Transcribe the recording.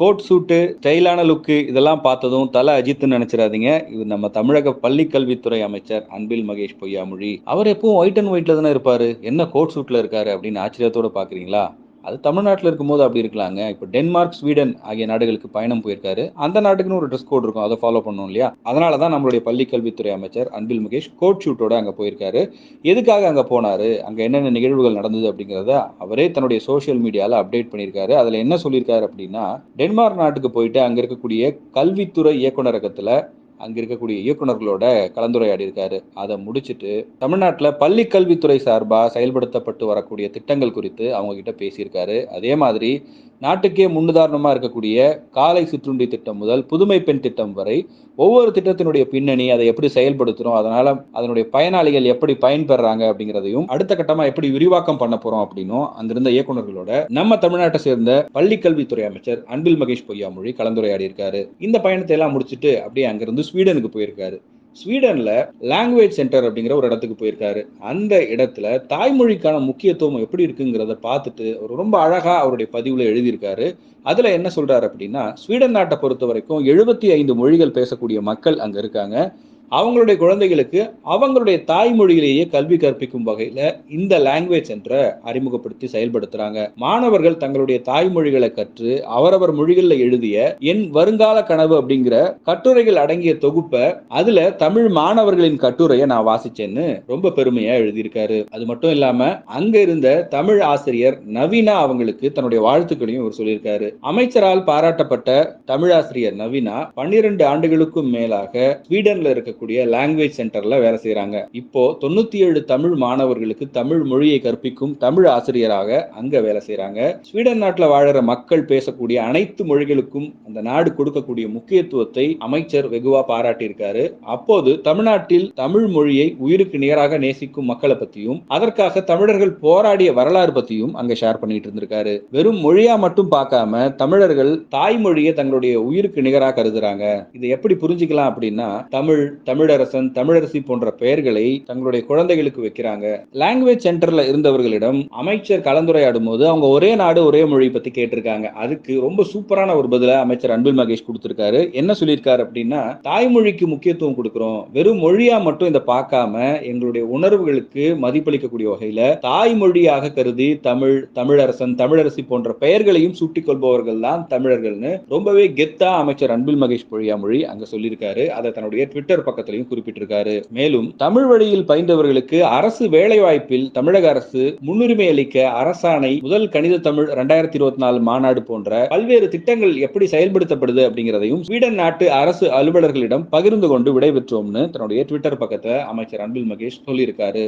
Code சூட்டு ஸ்டைலான லுக்கு இதெல்லாம் பார்த்ததும் தலை அஜித்னு நினைச்சிடாதீங்க. இது நம்ம தமிழக பள்ளி கல்வித்துறை அமைச்சர் அன்பில் மகேஷ் பொய்யாமொழி. அவர் எப்பவும் ஒயிட் அண்ட் ஒயிட்ல தானே இருப்பாரு. என்ன கோட் சூட்ல இருக்காரு அப்படின்னு ஆச்சரியத்தோட பாக்குறீங்களா அது தமிழ்நாட்டில் இருக்கும்போது அப்படி இருக்கலாங்க. இப்போ டென்மார்க் ஸ்வீடன் ஆகிய நாடுகளுக்கு பயணம் போயிருக்காரு. அந்த நாட்டுக்குன்னு ஒரு ட்ரெஸ் கோட் இருக்கும். அதை ஃபாலோ பண்ணும் இல்லையா? அதனால தான் நம்மளுடைய பள்ளி கல்வித்துறை அமைச்சர் அன்பில் முகேஷ் கோட் ஷூட்டோட அங்கே போயிருக்காரு. எதுக்காக அங்கே போனாரு? அங்கே என்னென்ன நிகழ்வுகள் நடந்தது அப்படிங்கிறத அவரே தன்னுடைய சோஷியல் மீடியாவில் அப்டேட் பண்ணியிருக்காரு. அதில் என்ன சொல்லியிருக்காரு அப்படின்னா டென்மார்க் நாட்டுக்கு போயிட்டு அங்கே இருக்கக்கூடிய கல்வித்துறை இயக்குநரகத்தில் அங்கே இருக்கக்கூடிய இயக்குனர்களோட கலந்துரையாடி இருக்காரு அதை முடிச்சுட்டு தமிழ்நாட்டில் பள்ளி கல்வித்துறை சார்பாக செயல்படுத்தப்பட்டு வரக்கூடிய திட்டங்கள் குறித்து அவங்க கிட்ட பேசியிருக்காரு. அதே மாதிரி நாட்டுக்கே முன்னுதாரணமாக இருக்கக்கூடிய காலை சிற்றுண்டி திட்டம் முதல் புதுமை பெண் திட்டம் வரை ஒவ்வொரு திட்டத்தினுடைய பின்னணி அதை எப்படி செயல்படுத்துகிறோம் அதனால அதனுடைய பயனாளிகள் எப்படி பயன்பெறாங்க அப்படிங்கிறதையும் அடுத்த கட்டமாக எப்படி விரிவாக்கம் பண்ண போறோம் அப்படின்னும் அங்கிருந்த இயக்குநர்களோட நம்ம தமிழ்நாட்டை சேர்ந்த பள்ளி கல்வித்துறை அமைச்சர் அன்பில் மகேஷ் பொய்யாமொழி கலந்துரையாடி இருக்காரு இந்த பயணத்தை எல்லாம் முடிச்சுட்டு அப்படியே அங்கிருந்து ஸ்வீடனுக்கு போயிருக்காரு. ஸ்வீடன்ல லாங்குவேஜ் சென்டர் அப்படிங்கிற ஒரு இடத்துக்கு போயிருக்காரு. அந்த இடத்துல தாய்மொழிக்கான முக்கியத்துவம் எப்படி இருக்குங்கிறத பார்த்துட்டு அவர் ரொம்ப அழகா அவருடைய பதிவுல எழுதியிருக்காரு. அதுல என்ன சொல்றாரு அப்படின்னா ஸ்வீடன் நாட்டை பொறுத்த வரைக்கும் எழுபத்தி ஐந்து மொழிகள் பேசக்கூடிய மக்கள் அங்க இருக்காங்க. அவங்களுடைய குழந்தைகளுக்கு அவங்களுடைய தாய்மொழியிலேயே கல்வி கற்பிக்கும் வகையில இந்த லாங்குவேஜ் சென்டரை அறிமுகப்படுத்தி செயல்படுத்துறாங்க. மாணவர்கள் தங்களுடைய தாய்மொழிகளை கற்று அவரவர் மொழிகளில் எழுதிய என் வருங்கால கனவு அப்படிங்கிற கட்டுரைகள் அடங்கிய தொகுப்பை அதுல தமிழ் மாணவர்களின் கட்டுரையை நான் வாசிச்சேன்னு ரொம்ப பெருமையா எழுதியிருக்காரு. அது மட்டும் இல்லாம அங்க இருந்த தமிழ் ஆசிரியர் நவீனா அவங்களுக்கு தன்னுடைய வாழ்த்துக்களையும் இவர் சொல்லியிருக்காரு. அமைச்சரால் பாராட்டப்பட்ட தமிழ் ஆசிரியர் நவீனா பன்னிரண்டு ஆண்டுகளுக்கும் மேலாக ஸ்வீடன்ல இருக்க இருக்கக்கூடிய லாங்குவேஜ் சென்டர்ல வேலை செய்யறாங்க இப்போ தொண்ணூத்தி ஏழு தமிழ் மாணவர்களுக்கு தமிழ் மொழியை கற்பிக்கும் தமிழ் ஆசிரியராக அங்க வேலை செய்யறாங்க ஸ்வீடன் நாட்டில் வாழற மக்கள் பேசக்கூடிய அனைத்து மொழிகளுக்கும் அந்த நாடு கொடுக்கக்கூடிய முக்கியத்துவத்தை அமைச்சர் வெகுவா பாராட்டியிருக்காரு. அப்போது தமிழ்நாட்டில் தமிழ் மொழியை உயிருக்கு நேராக நேசிக்கும் மக்களை பத்தியும் அதற்காக தமிழர்கள் போராடிய வரலாறு பத்தியும் அங்க ஷேர் பண்ணிட்டு இருந்திருக்காரு. வெறும் மொழியா மட்டும் பார்க்காம தமிழர்கள் தாய்மொழியை தங்களுடைய உயிருக்கு நிகராக கருதுறாங்க. இதை எப்படி புரிஞ்சுக்கலாம் அப்படின்னா தமிழ் தமிழரசன் தமிழரசி போன்ற பெயர்களை தங்களுடைய குழந்தைகளுக்கு வைக்கிறாங்க. லாங்குவேஜ் சென்டர்ல இருந்தவர்களிடம் அமைச்சர் கலந்துரையாடும் போது அவங்க ஒரே நாடு ஒரே மொழி பத்தி கேட்டிருக்காங்க. அதுக்கு ரொம்ப சூப்பரான ஒரு பதில அமைச்சர் அன்பில் மகேஷ் கொடுத்திருக்காரு. என்ன சொல்லியிருக்காரு அப்படின்னா தாய்மொழிக்கு முக்கியத்துவம் கொடுக்கிறோம். வெறும் மொழியா மட்டும் இதை பார்க்காம எங்களுடைய உணர்வுகளுக்கு மதிப்பளிக்கக்கூடிய வகையில தாய்மொழியாக கருதி தமிழ் தமிழரசன் தமிழரசி போன்ற பெயர்களையும் சூட்டிக் கொள்பவர்கள் தான் தமிழர்கள்னு ரொம்பவே கெத்தா அமைச்சர் அன்பில் மகேஷ் பொழியாமொழி அங்க சொல்லியிருக்காரு. அதை தன்னுடைய ட்விட்டர் பக்கம் பக்கத்திலையும் குறிப்பிட்டிருக்காரு. மேலும் தமிழ் வழியில் பயின்றவர்களுக்கு அரசு வேலைவாய்ப்பில் தமிழக அரசு முன்னுரிமை அளிக்க அரசாணை முதல் கணித தமிழ் இரண்டாயிரத்தி இருபத்தி நாலு மாநாடு போன்ற பல்வேறு திட்டங்கள் எப்படி செயல்படுத்தப்படுது அப்படிங்கிறதையும் ஸ்வீடன் நாட்டு அரசு அலுவலர்களிடம் பகிர்ந்து கொண்டு விடைபெற்றோம்னு தன்னுடைய ட்விட்டர் பக்கத்தை அமைச்சர் அன்பில் மகேஷ் சொல்லியிருக்காரு.